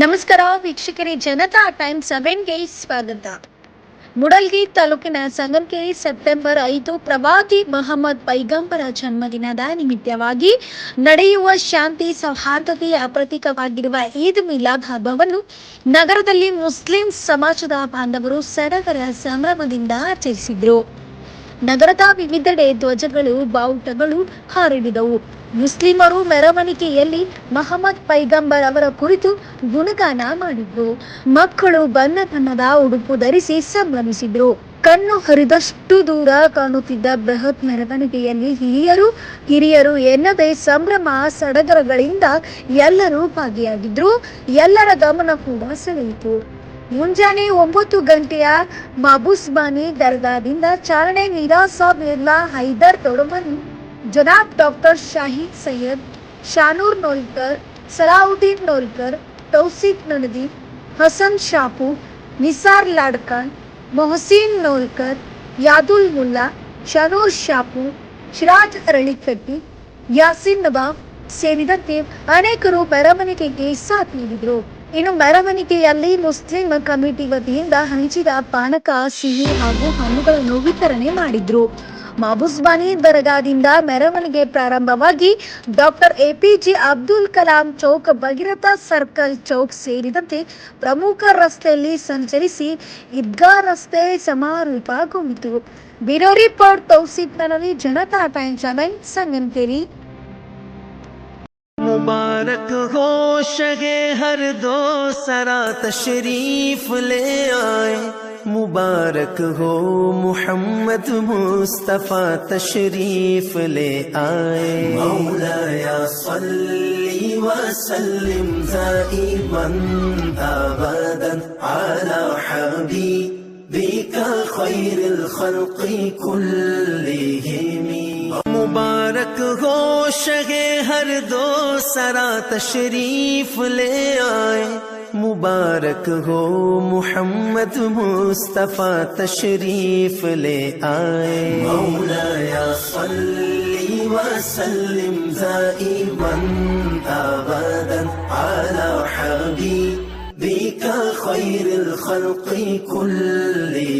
ನಮಸ್ಕಾರ ವೀಕ್ಷಕರೇ, ಜನತಾ ಟೈಮ್ ಸೆವೆನ್ಗೆ ಸ್ವಾಗತ. ಮುಡಲ್ಗಿ ತಾಲೂಕಿನ ಸಂಗಂಕೇರಿ ಸೆಪ್ಟೆಂಬರ್ ಐದು, ಪ್ರವಾದಿ ಮಹಮ್ಮದ್ ಪೈಗಂಬರ ಜನ್ಮದಿನದ ನಿಮಿತ್ತವಾಗಿ ನಡೆಯುವ ಶಾಂತಿ ಸೌಹಾರ್ದತೆಯ ಪ್ರತೀಕವಾಗಿರುವ ಈದ್ ಮಿಲಾದ್ ಹಬ್ಬವನ್ನು ನಗರದಲ್ಲಿ ಮುಸ್ಲಿಂ ಸಮಾಜದ ಬಾಂಧವರು ಸಡಗರ ಸಂಭ್ರಮದಿಂದ ಆಚರಿಸಿದರು. ನಗರದ ವಿವಿಧೆಡೆ ಧ್ವಜಗಳು, ಬಾವುಟಗಳು ಹಾರಿಡಿದವು ಮುಸ್ಲಿಮರು ಮೆರವಣಿಗೆಯಲ್ಲಿ ಮಹಮ್ಮದ್ ಪೈಗಂಬರ್ ಅವರ ಕುರಿತು ಗುಣಗಾನ ಮಾಡಿದ್ರು. ಮಕ್ಕಳು ಬಣ್ಣ ಬಣ್ಣದ ಉಡುಪು ಧರಿಸಿ ಸಂಭ್ರಮಿಸಿದ್ರು. ಕಣ್ಣು ಹರಿದಷ್ಟು ದೂರ ಕಾಣುತ್ತಿದ್ದ ಬೃಹತ್ ಮೆರವಣಿಗೆಯಲ್ಲಿ ಹಿರಿಯರು ಹಿರಿಯರು ಎನ್ನದೇ ಸಂಭ್ರಮ ಸಡಗರಗಳಿಂದ ಎಲ್ಲರೂ ಭಾಗಿಯಾಗಿದ್ರು. ಎಲ್ಲರ ಗಮನ ಕೂಡ ಸೆಳೆಯಿತು. ಮುಂಜಾನೆ ಒಂಬತ್ತು ಗಂಟೆಯ ಮಬುಸ್ಬಾನಿ ದರ್ಗಾದಿಂದ ಚಾರಣೆ ನಿರಾಸಾ ಬಿರ್ಲಾ ಹೈದರ್ ತೊಡಮನಿ, ಜನಾಬ್ ಡಾಕ್ಟರ್ ಶಾಹಿದ್ ಸೈಯದ್, ಶಾನೂರ್ ನೋಲ್ಕರ್, ಸಲಾವುದ್ದೀನ್ ನೋಲ್ಕರ್, ತೌಸಿಫ್ ನಡದಿ ಹಸನ್ ಶಾಪು, ನಿಸಾರ್ ಲಾಡ್ಕನ್ ಮೊಹಸೀನ್ ನೋಲ್ಕರ್, ಯಾದುಲ್ ಮುಲ್ಲಾ, ಶನೂರ್ ಶಾಪು, ಶಿರಾಜ್ ಅರಳಿಕಟ್ಟಿ ಯಾಸಿನ್ ನವಾಬ್ ಸೇರಿದಂತೆ ಅನೇಕರು ಮೆರವಣಿಗೆಗೆ ಸಾಥ್ ನೀಡಿದರು. ಇನ್ನು ಮೆರವಣಿಗೆಯಲ್ಲಿ ಮುಸ್ಲಿಂ ಕಮಿಟಿ ವತಿಯಿಂದ ಹಂಚಿದ ಪಾನಕ, ಸಿಹಿ ಹಾಗೂ ಹಣ್ಣುಗಳನ್ನು ವಿತರಣೆ ಮಾಡಿದ್ರು. ಮಾಬುಸ್ಬಾನಿ ದರ್ಗಾದಿಂದ ಮೆರವಣಿಗೆ ಪ್ರಾರಂಭವಾಗಿ doctor APJ Abdul Kalam Chowk, Bhagiratha circle Chowk ಸೇರಿದಂತೆ ಪ್ರಮುಖ ರಸ್ತೆಯಲ್ಲಿ ಸಂಚರಿಸಿ ಈದ್ಗಾ ರಸ್ತೆ ಸಮಾರೋಪಗೊಂಡಿತು bureau report Tousif Nanavi Janata time channel ಸಂಗಂತೇರಿ مبارک ہو شگے ہر دو سرا تشریف لے آئے۔ مبارک ہو، محمد مصطفیٰ تشریف لے آئے۔ مولا یا صلی وسلم دائما آبادا علی حبیبک خیر الخلق کلہم۔ شگے ہر دو سرا تشریف لے آئے۔ مبارک ہو محمد مصطفیٰ تشریف لے آئے۔ مولا یا صلی و سلم وسلم دائما آبادا علی حبیبک خیر الخلق کلی